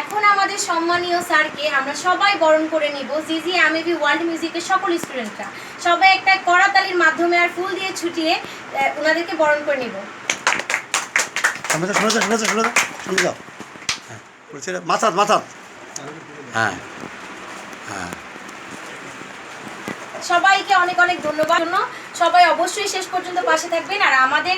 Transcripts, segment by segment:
এখন আমাদের সম্মানীয় স্যারকে আমরা সবাই বরণ করে নিব। জিজি এমএবি ওয়ার্ল্ড মিউজিকের সকল স্টুডেন্টরা। সবাই একটা করতালির মাধ্যমে আর ফুল দিয়ে ছুটিয়ে ওনাদেরকে বরণ করে নিব। যাও হ্যাঁ মাথাত হ্যাঁ হ্যাঁ। সবাইকে অনেক অনেক ধন্যবাদ। জন্য সবাই অবশ্যই শেষ পর্যন্ত পাশে থাকবেন আর আমাদের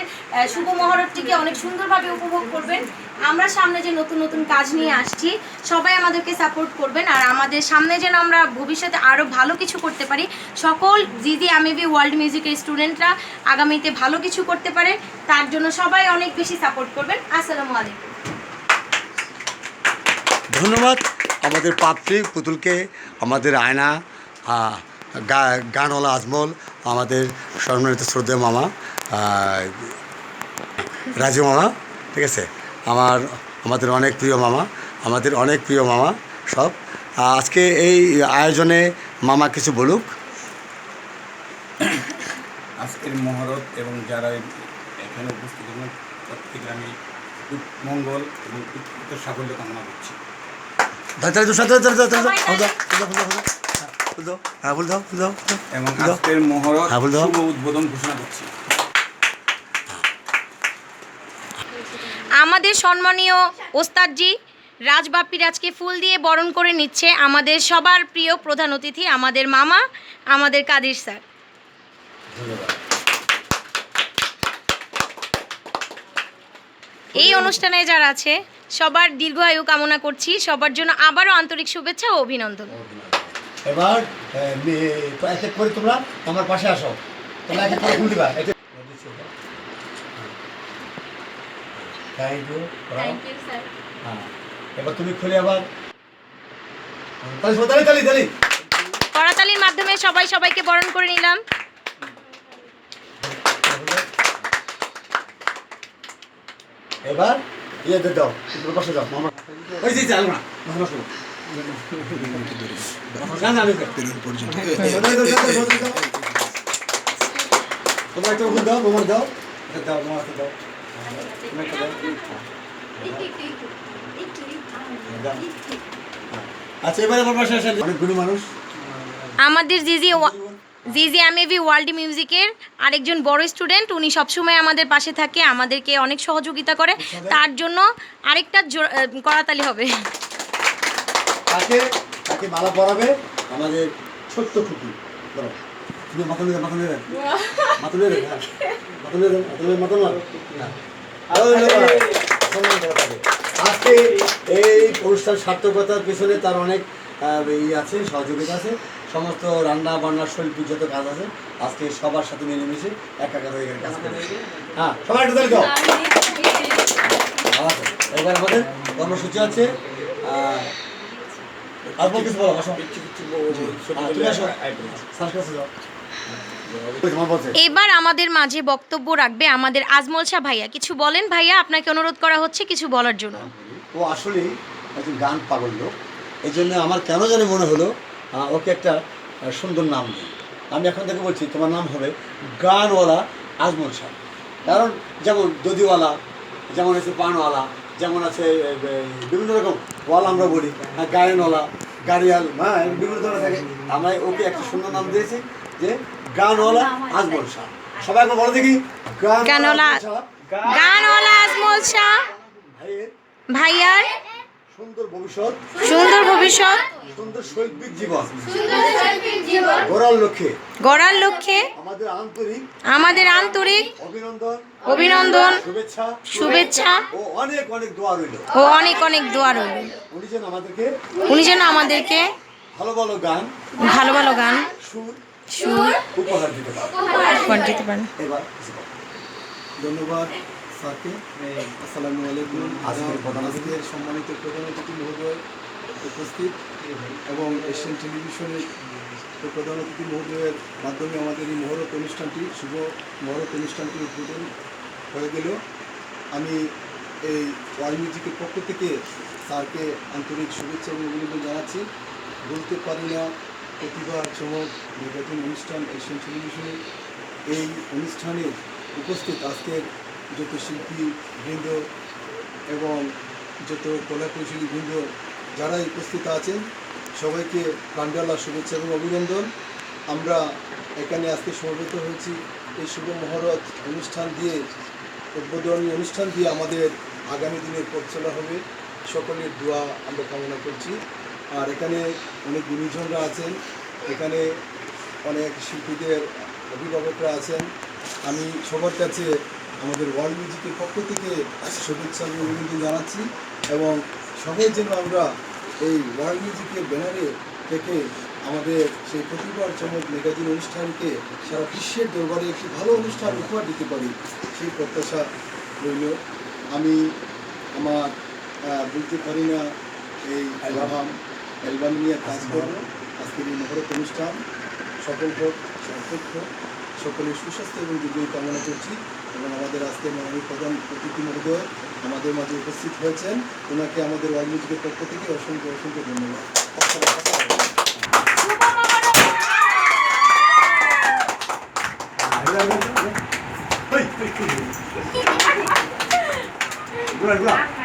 শুভ মহরতটিকে অনেক সুন্দরভাবে উপভোগ করবেন। আমরা সামনে যে নতুন নতুন কাজ নিয়ে আসছি, সবাই আমাদেরকে সাপোর্ট করবেন আর আমাদের সামনে যেন আমরা ভবিষ্যতে আরও ভালো কিছু করতে পারি। সকল জিজি আমিবি ওয়ার্ল্ড মিউজিকের স্টুডেন্টরা আগামীতে ভালো কিছু করতে পারে, তার জন্য সবাই অনেক বেশি সাপোর্ট করবেন। আসসালামু আলাইকুম। ধন্যবাদ। আমাদের পাত্রী পুতুলকে, আমাদের আয়না গানওয়ালা আজমল আমাদের সম্মানিত শ্রদ্ধেয় মামা রাজু মামা ঠিক আছে আমার আমাদের অনেক প্রিয় মামা আমাদের অনেক প্রিয় মামা সব আজকে এই আয়োজনে মামা কিছু বলুক আজকের মহরত এবং যারা এখানে উপস্থিত এবং প্রত্যেকে আমি মঙ্গল এবং সাফল্য কামনা করছি দাও, ফুল দাও, ফুল দাও, ফুল দাও। হ্যাঁ, হ্যাঁ ফুল দাও ফুল দাও ফুল দাও। এবং আজকের মহরত দাও। উদ্বোধন ঘোষণা করছি আমাদের সম্মানীয় ওস্তাদজি রাজবাপ্পির আজকে ফুল দিয়ে বরণ করে নিচ্ছে আমাদের সবার প্রিয় প্রধান অতিথি আমাদের মামা আমাদের কাদির স্যার এই অনুষ্ঠানে যারা আছে সবার দীর্ঘায়ু কামনা করছি সবার জন্য আবারও আন্তরিক শুভেচ্ছা ও অভিনন্দন এবার এক করে তোমরা আমার পাশে আসো। তোমরা এক করে দিবা থ্যাংক ইউ হ্যাঁ। এবার তুমি খুলে আবার। তালি তালি তালি তালি। করতালির মাধ্যমে সবাই সবাইকে বরণ করে নিলাম। এবার ইয়ে দিয়ে দাও পাশে যাও। মামা ওই যে চালো না মামা শোনো। আমাদের জিজি ওয়া- জিজি এমএভি ওয়ার্ল্ড মিউজিকের আরেকজন বড় স্টুডেন্ট উনি সবসময় আমাদের পাশে থাকে আমাদেরকে অনেক সহযোগিতা করে। তার জন্য আরেকটা আহ, হবে। তাকে তাকে মালা পরাবে আমাদের ছোট্ট খুকি বলো তুমি মাথা নিয়ে মাথা নিয়ে মাথা নিয়ে হ্যাঁ। মাথা নিয়ে মাথা নিয়ে মাথা মার হ্যাঁ। আরও। আজকে এই অনুষ্ঠান সার্থকতার পেছনে তার অনেক আহ, ই আছে সহযোগিতা আছে। সমস্ত রান্না বান্নার শৈল্প যত কাজ আছে আজকে সবার সাথে মিলেমিশে একাকার হয়ে গেলে কাজ করে হ্যাঁ সবাই একটু দাও এবার আমাদের কর্মসূচি আছে। আহ, আর কিছু বলো। আসো হ্যাঁ, এবার আমাদের মাঝে বক্তব্য রাখবে আমাদের আজমল শাহ ভাইয়া। কিছু বলেন ভাইয়া আপনাকে অনুরোধ করা হচ্ছে কিছু বলার জন্য। ও আসলেই একজন গান পাগল লোক। এই জন্য আমার কেন জানি মনে হলো ওকে একটা সুন্দর নাম দিই। আমি এখন থেকে বলছি তোমার নাম হবে গানওয়ালা আজমল শাহ। কারণ যেমন দদিওয়ালা যেমন আছে পানওয়ালা যেমন আছে বিভিন্ন রকম ওয়াল আমরা বলি আর গায়নওয়ালা গাড়িয়াল হ্যাঁ বিভিন্ন ধরনের থাকে। আমরা ওকে একটা সুন্দর নাম দিয়েছি যে গানওয়ালা আজমল শাহ। সবাই একবার বলো দেখি গানওয়ালা গানওয়ালা আজমল শাহ। ভাইয়ার সুন্দর ভবিষ্যৎ। সুন্দর ভবিষ্যৎ। সুন্দর শৈল্পিক জীবন। গড়ার লক্ষ্যে। গড়ার লক্ষ্যে। আমাদের আন্তরিক আমাদের আন্তরিক অভিনন্দন। অভিনন্দন। শুভেচ্ছা। শুভেচ্ছা। ও অনেক অনেক দোয়া রইল। ও অনেক অনেক দোয়া রইল। উনি যেন আমাদেরকে উনি যেন আমাদেরকে ভালো ভালো গান ভালো ভালো গান সুর সুর উপহার দিতে পারে উপহার দিতে পারেন। এবার ধন্যবাদ। স্যারকে আসসালামু আলাইকুম। আজকের প্রধান। আজকের সম্মানিত প্রধান অতিথি মহোদয় উপস্থিত এবং এশিয়ান টেলিভিশনের প্রধান অতিথি মহোদয়ের মাধ্যমে আমাদের এই মহরত অনুষ্ঠানটি শুভ মহরত অনুষ্ঠানটি উদ্বোধন হয়ে গেল। আমি এই মিউজিকের পক্ষ থেকে স্যারকে আন্তরিক শুভেচ্ছা এবং অভিনন্দন জানাচ্ছি। বলতে পারি না প্রতিবার চমক নির্বাচন অনুষ্ঠান এশিয়ান টেলিভিশনে। এই অনুষ্ঠানে উপস্থিত আজকের যত শিল্পী, বৃন্দ এবং যত কলা কৌশলী বৃন্দ যারাই উপস্থিত আছেন, সবাইকে প্রাণডালা শুভেচ্ছা এবং অভিনন্দন। আমরা এখানে আজকে সমবেত হয়েছি। এই শুভ মহরত অনুষ্ঠান দিয়ে, উদ্বোধনী অনুষ্ঠান দিয়ে আমাদের আগামী দিনের পথ হবে। সকলের দোয়া আমরা কামনা করছি। আর এখানে অনেক গুণীজনরা আছেন। এখানে অনেক শিল্পীদের অভিভাবকরা আছেন। আমি সবার কাছে আমাদের ওয়ার্ল্ড মিউজিকের পক্ষ থেকে শুভেচ্ছা অভিনন্দন জানাচ্ছি এবং সবাই যেন আমরা এই ওয়ার্ল্ড মিউজিকের ব্যানারে থেকে আমাদের সেই প্রতিবার চমক ম্যাগাজিন অনুষ্ঠানকে সারা বিশ্বের দরবারে একটি ভালো অনুষ্ঠান উপহার দিতে পারি, সেই প্রত্যাশা রইল। আমি আমার বলতে পারি না এই অ্যালবাম অ্যালবাম নিয়ে কাজ করব আজকের এই মহরত অনুষ্ঠান, সকল হোক। হোক সকলের সুস্বাস্থ্য এবং বিজয়ী কামনা করছি এবং আমাদের আজকে মাননীয় প্রধান অতিথি মহোদয় আমাদের মাঝে উপস্থিত হয়েছেন। ওনাকে আমাদের ওয়ার্ল্ড মিউজিকের পক্ষ থেকে অসংখ্য অসংখ্য ধন্যবাদ। শুভ মহরত